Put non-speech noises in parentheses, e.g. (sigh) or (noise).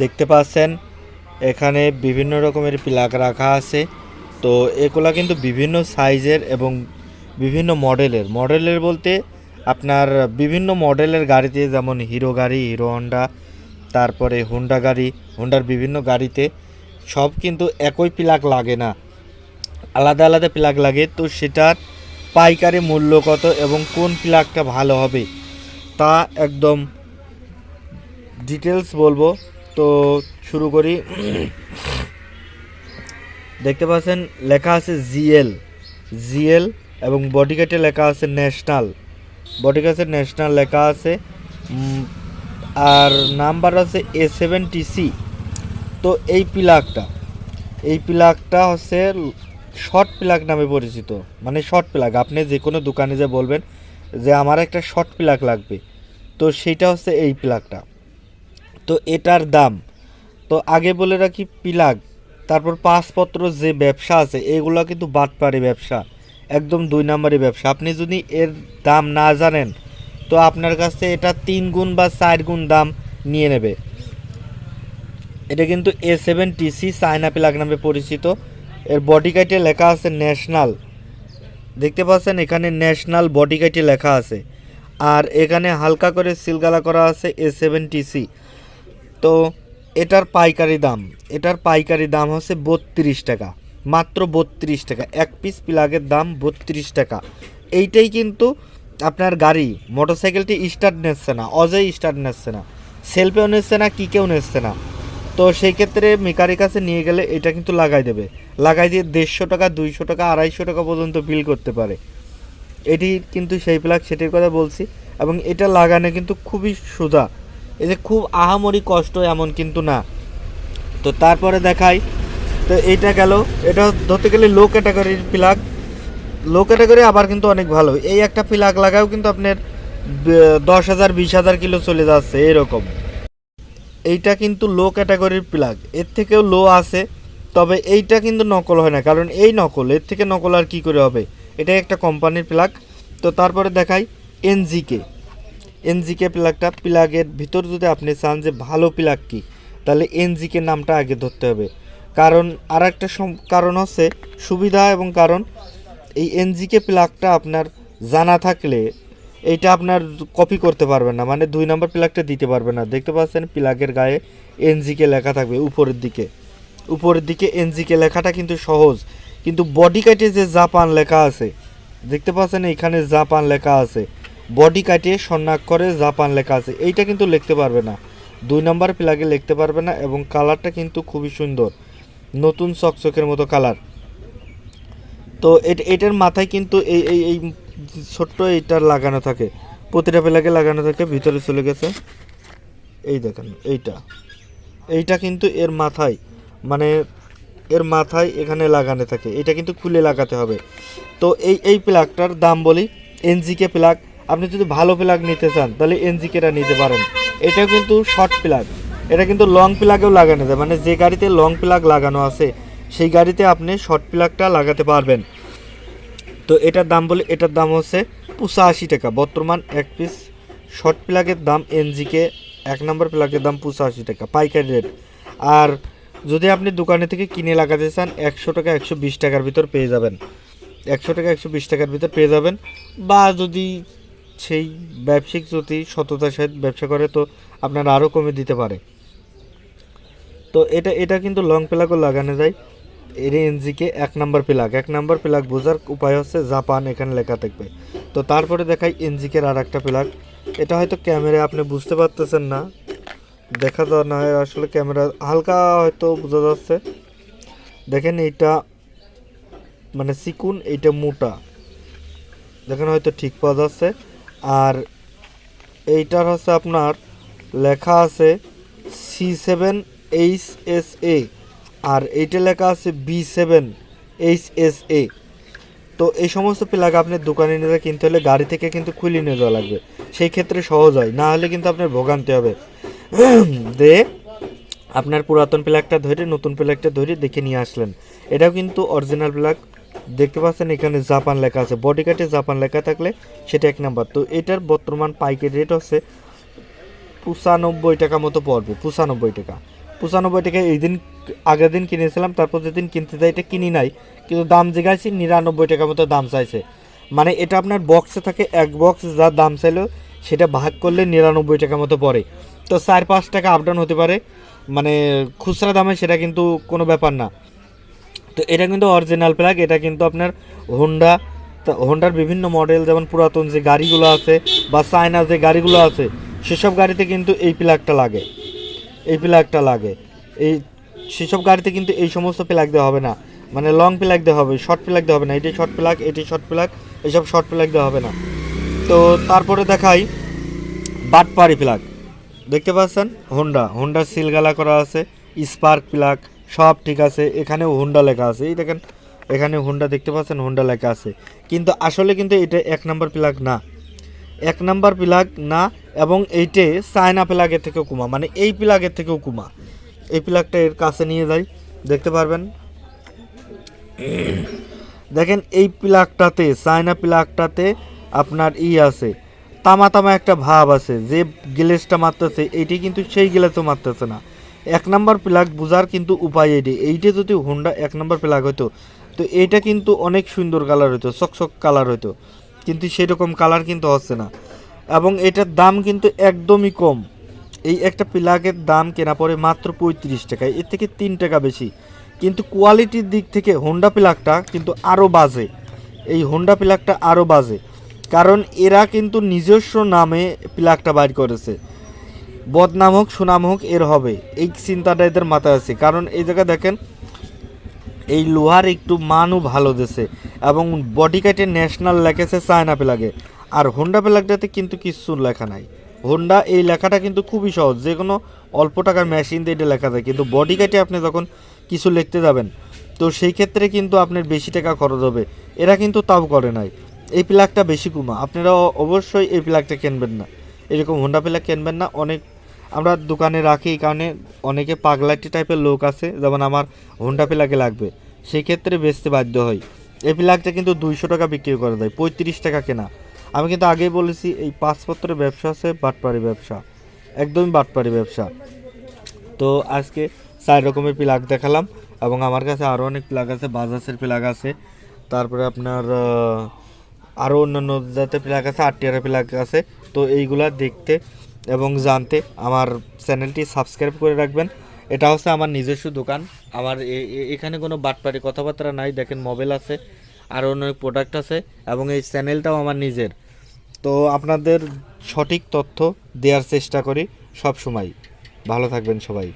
দেখতে পাচ্ছেন, এখানে বিভিন্ন রকমের প্লাগ রাখা আছে। তো এগুলা কিন্তু বিভিন্ন সাইজের এবং বিভিন্ন মডেলের। মডেলের বলতে আপনার বিভিন্ন মডেলের গাড়িতে, যেমন হিরো গাড়ি, হিরো হন্ডা, তারপরে হোন্ডা গাড়ি, হোন্ডার বিভিন্ন গাড়িতে সব কিন্তু একই প্লাগ লাগে না। আলাদা আলাদা প্লাগ লাগে। তো সেটার পাইকারি মূল্য কত এবং কোন প্লাগটা ভালো হবে, তা একদম ডিটেলস বলব। তো শুরু করি। দেখতে পাচ্ছেন, লেখা আছে জিএল। জিএল এবং বডিগাটে লেখা আছে ন্যাশনাল। বডিগাটে ন্যাশনাল লেখা আছে। আর নাম্বার আছে এ সেভেন সি তো এই প্লাগটা এই প্লাগটা হচ্ছে শর্ট প্লাগ নামে পরিচিত। মানে শর্ট প্লাগ, আপনি যে কোনো দোকানে যে বলবেন যে আমার একটা শর্ট প্লাগ লাগবে। তো সেইটা হচ্ছে এই প্লাগটা। তো এটার দাম। তো আগে বলে রাখি প্লাগ, তারপর পাসপত্র যে ব্যবসা আছে, এগুলো কিন্তু বাটপারি ব্যবসা, একদম দুই নম্বরই ব্যবসা। আপনি যদি এর দাম না জানেন, তো আপনার কাছে এটা তিন গুণ বা চার গুণ দাম নিয়ে নেবে। এটা কিন্তু A seven TC China plug নামে পরিচিত। এর বডি কাইটে লেখা আছে ন্যাশনাল দেখতে পাচ্ছেন, এখানে ন্যাশনাল বডি কাইটে লেখা আছে। আর এখানে হালকা করে সিলগালা করা আছে এ সেভেন টিসি তো এটার পাইকারি দাম, এটার পাইকারি দাম হচ্ছে বত্রিশ টাকা, মাত্র বত্রিশ টাকা। এক পিস প্লাগের দাম বত্রিশ টাকা। এইটাই কিন্তু আপনার গাড়ি, মোটরসাইকেলটি স্টার্ট নিচ্ছে না, অজয় স্টার্ট নিচ্ছে না, সেলফেও নিচ্ছে না, কিকেও নিচ্ছে না। তো সেই ক্ষেত্রে মেকারের কাছে নিয়ে গেলে এটা কিন্তু লাগাই দেবে। লাগাই দিয়ে দেড়শো টাকা, দুইশো টাকা, আড়াইশো টাকা পর্যন্ত বিল করতে পারে। এটি কিন্তু সেই প্লাগ সেটির কথা বলছি। এবং এটা লাগানো কিন্তু খুবই সোজা। এই যে খুব আহামরি কষ্ট এমন কিন্তু না। তো তারপরে দেখাই, তো এইটা গেল। এটা ধরতে গেলে লো ক্যাটাগরির প্লাগ লো ক্যাটাগরি আবার কিন্তু অনেক ভালো। এই একটা প্লাগ লাগাও কিন্তু আপনার দশ হাজার, বিশ হাজার কিলো চলে যাচ্ছে, এরকম। এইটা কিন্তু লো ক্যাটাগরির প্লাগ এর থেকেও লো আছে, তবে এইটা কিন্তু নকল হয় না। কারণ এই নকল, এর থেকে নকল আর কি করে হবে? এটা একটা কোম্পানির প্লাগ তো তারপরে দেখাই এনজিকে এনজিকে প্লাগটা প্লাগের ভিতর যদি আপনি চান যে ভালো প্লাগ কি, তাহলে এনজিকে নামটা আগে ধরতে হবে। কারণ আর একটা কারণ হচ্ছে সুবিধা এবং কারণ, এই এনজিকে প্লাগটা আপনার জানা থাকলে এইটা আপনার কপি করতে পারবেন না মানে দুই নম্বর প্লাগটা দিতে পারবেন না। দেখতে পাচ্ছেন প্লাগের গায়ে এনজিকে লেখা থাকবে উপরের দিকে। উপরের দিকে এনজিকে লেখাটা কিন্তু সহজ, কিন্তু বডি কাটে যে জাপান লেখা আছে, দেখতে পাচ্ছেন এখানে জাপান লেখা আছে। বডি কাটিয়ে স্বর্ণাক্ষরে জাপান লেখা আছে। এইটা কিন্তু লিখতে পারবে না। দুই নম্বর প্লাগে লিখতে পারবে না এবং কালারটা কিন্তু খুবই সুন্দর। নতুন চকচকের মতো কালার তো এট- এটার মাথায় কিন্তু এই এই এই ছোট্ট এইটার লাগানো থাকে। প্রতিটা প্লাগে লাগানো থাকে, ভিতরে চলে গেছে। এই দেখেন, এইটা। এইটা কিন্তু এর মাথায় মানে এর মাথায় এখানে লাগানো থাকে। এটা কিন্তু খুলে লাগাতে হবে। তো এই এই প্লাগটার দাম বলি, এনজিকে প্লাগ আপনি যদি ভালো প্লাগ নিতে চান, তাহলে এনজিকেটা নিতে পারেন। এটা কিন্তু শর্ট প্লাগ এটা কিন্তু লং প্লাগেও লাগানো যায়। মানে যে গাড়িতে লং প্লাগ লাগানো আছে, সেই গাড়িতে আপনি শর্ট প্লাগটা লাগাতে পারবেন। তো এটার দাম বলে, এটার দাম হচ্ছে পঁচাশি টাকা। বর্তমান এক পিস শর্ট প্লাগের দাম এনজিকে এক নম্বর প্লাগের দাম পঁচাশি টাকা, পাইকারি রেট আর যদি আপনি দোকানে থেকে কিনে লাগাতে চান, একশো টাকা একশো বিশ টাকার ভিতর পেয়ে যাবেন। একশো টাকা একশো বিশ টাকার ভিতর পেয়ে যাবেন। বা যদি সেই ব্যবসায়িক যদি সততার সাথে ব্যবসা করে, তো আপনার আরও কমে দিতে পারে। তো এটা এটা কিন্তু লং প্লাগও লাগানো যায়। এর এনজিকে এক নাম্বার প্লাগ এক নাম্বার প্লাগ বোঝার উপায় হচ্ছে জাপান এখানে লেখা থাকবে। তো তারপরে দেখাই এনজিকের আর একটা প্লাগ এটা হয়তো ক্যামেরায় আপনি বুঝতে পারতেছেন না। দেখা যাওয়া না আসলে ক্যামেরা হালকা হয়তো বোঝা যাচ্ছে। দেখেন এইটা মানে চিকুন এইটা মোটা। দেখেন হয়তো ঠিক পাওয়া যাচ্ছে। আর এইটার হচ্ছে আপনার লেখা আছে C seven H S A, আর এইটা লেখা আছে B seven H S A. তো এই সমস্ত প্লাগ আপনার দোকানে নিয়ে কিনতে হলে গাড়ি থেকে কিন্তু খুলে নিয়ে যাওয়া লাগবে। সেই ক্ষেত্রে সহজ হয়, না হলে কিন্তু আপনার ভোগান্তি হবে। (clears throat) দে, আপনার পুরাতন প্লাগটা ধরে, নতুন প্লাগটা ধরে দেখে নিয়ে আসলেন। এটাও কিন্তু অরিজিনাল প্লাগ দেখতে পাচ্ছেন, এখানে জাপান লেখা আছে। বডি কাটে জাপান লেখা থাকলে সেটা এক নাম্বার। তো এটার বর্তমান পাইকারি রেট হচ্ছে পঁচানব্বই টাকা মতো পড়বে, পঁচানব্বই টাকা। পঁচানব্বই টাকা এই দিন, আগের দিন কিনেছিলাম, তারপর যেদিন কিনতে যাই এটা কিনি নাই, কিন্তু দাম জিজ্ঞাসি নিরানব্বই টাকা মতো দাম চাইছে। মানে এটা আপনার বক্সে থাকে, এক বক্স যা দাম চাইলো, সেটা ভাগ করলে নিরানব্বই টাকা মতো পড়ে। তো চার পাঁচ টাকা আপ ডাউন হতে পারে মানে খুচরা দামে সেটা কিন্তু কোনো ব্যাপার না। তো এটা কিন্তু অরিজিনাল প্লাগ এটা কিন্তু আপনার হোন্ডা হোন্ডার বিভিন্ন মডেল যেমন পুরাতন যে গাড়িগুলো আছে বা চায়না যে গাড়িগুলো আছে, সেসব গাড়িতে কিন্তু এই প্লাগটা লাগে। এই প্লাগটা লাগে। এই, সেসব গাড়িতে কিন্তু এই সমস্ত প্লাগ দেওয়া হবে না। মানে লং প্লাগ দেওয়া হবে শর্ট প্লাগ দেওয়া হবে না। এটি শর্ট প্লাগ এটি শর্ট প্লাগ এইসব শর্ট প্লাগ দেওয়া হবে না। তো তারপরে দেখাই বাটপারি প্লাগ দেখতে পাচ্ছেন? হোন্ডা হোন্ডার সিলগালা করা আছে স্পার্ক প্লাগ সব ঠিক আছে, এখানেও হুন্ডা লেখা আছে। এই দেখেন, এখানে হুন্ডা দেখতে পাচ্ছেন হুন্ডা লেখা আছে। কিন্তু আসলে কিন্তু এটা এক নাম্বার প্লাগ না। এক নাম্বার প্লাগ না, এবং এইটে চায়না প্লাগের থেকেও কুমা মানে এই প্লাগের থেকেও কুমা এই প্লাগটা এর কাছে নিয়ে যাই, দেখতে পারবেন। দেখেন, এই প্লাগটাতে চায়না প্লাগটাতে আপনার ই আছে। তামা তামা একটা ভাব আছে, যে গ্লেসটা মারতেছে, এইটি কিন্তু সেই গ্লেসও মারতেছে না। এক নাম্বার প্লাগ বোঝার কিন্তু উপায় এটি। এইটা যদি হোন্ডা এক নাম্বার প্লাগ হতো তো এইটা কিন্তু অনেক সুন্দর কালার হতো চকচক কালার হতো কিন্তু সেরকম কালার কিন্তু হচ্ছে না। এবং এটার দাম কিন্তু একদমই কম। এই একটা প্লাগের দাম কেনা পড়ে মাত্র পঁয়ত্রিশ টাকায় এর থেকে তিন টাকা বেশি। কিন্তু কোয়ালিটির দিক থেকে হোন্ডা প্লাগটা কিন্তু আরও বাজে। এই হোন্ডা প্লাগটা আরও বাজে। কারণ এরা কিন্তু নিজস্ব নামে প্লাগটা বাইর করেছে। বদনাম হোক সুনাম হোক এর হবে। এই চিন্তাটা এদের মাথায় আছে। কারণ এই জায়গায় দেখেন, এই লোহার একটু মানও ভালো দেশে এবং বডি কাটে ন্যাশনাল লেখেছে চায়না প্লাগে আর হোন্ডা প্লাগটাতে কিন্তু কিছু লেখা নাই। হোন্ডা এই লেখাটা কিন্তু খুবই সহজ। যে কোনো অল্প টাকার মেশিন দিয়ে এটা লেখা যায়। কিন্তু বডি কাটে আপনি যখন কিছু লিখতে যাবেন, তো সেই ক্ষেত্রে কিন্তু আপনার বেশি টাকা খরচ হবে। এরা কিন্তু তাও করে নাই। এই প্লাগটা বেশি কুমা। আপনারা অবশ্যই এই প্লাগটা কিনবেন না। এরকম হোন্ডা প্লাগ কিনবেন না। অনেক আমরা দোকানে রাখি, এই কারণে অনেকে পাগলাটি টাইপের লোক আছে, যেমন আমার হোন্ডা প্লাগে লাগবে। সেই ক্ষেত্রে বেচতে বাধ্য হয় এই প্লাগটা কিন্তু দুইশো টাকা বিক্রি করা যায়, পঁয়ত্রিশ টাকা কেনা। আমি কিন্তু আগেই বলেছি, এই পাসপত্রের ব্যবসা আছে বাটপাড়ি ব্যবসা। একদমই বাটপাড়ি ব্যবসা। তো আজকে চার রকমের প্লাগ দেখালাম, এবং আমার কাছে আরও অনেক প্লাগ আছে, বাজাজের প্লাগ আছে, তারপরে আপনার আরও অন্যান্য জাতের প্লাগ আছে আটটিয়ারের প্লাগ আছে। তো এইগুলা দেখতে এবং জানতে আমার চ্যানেলটি সাবস্ক্রাইব করে রাখবেন। এটা হচ্ছে আমার নিজস্ব দোকান। আমার এখানে কোনো বাটপাটি কথাবার্তা নাই। দেখেন মোবাইল আছে আর অনেক প্রোডাক্ট আছে, এবং এই চ্যানেলটাও আমার নিজের। তো আপনাদের সঠিক তথ্য দেওয়ার চেষ্টা করি সব সময় ভালো থাকবেন সবাই।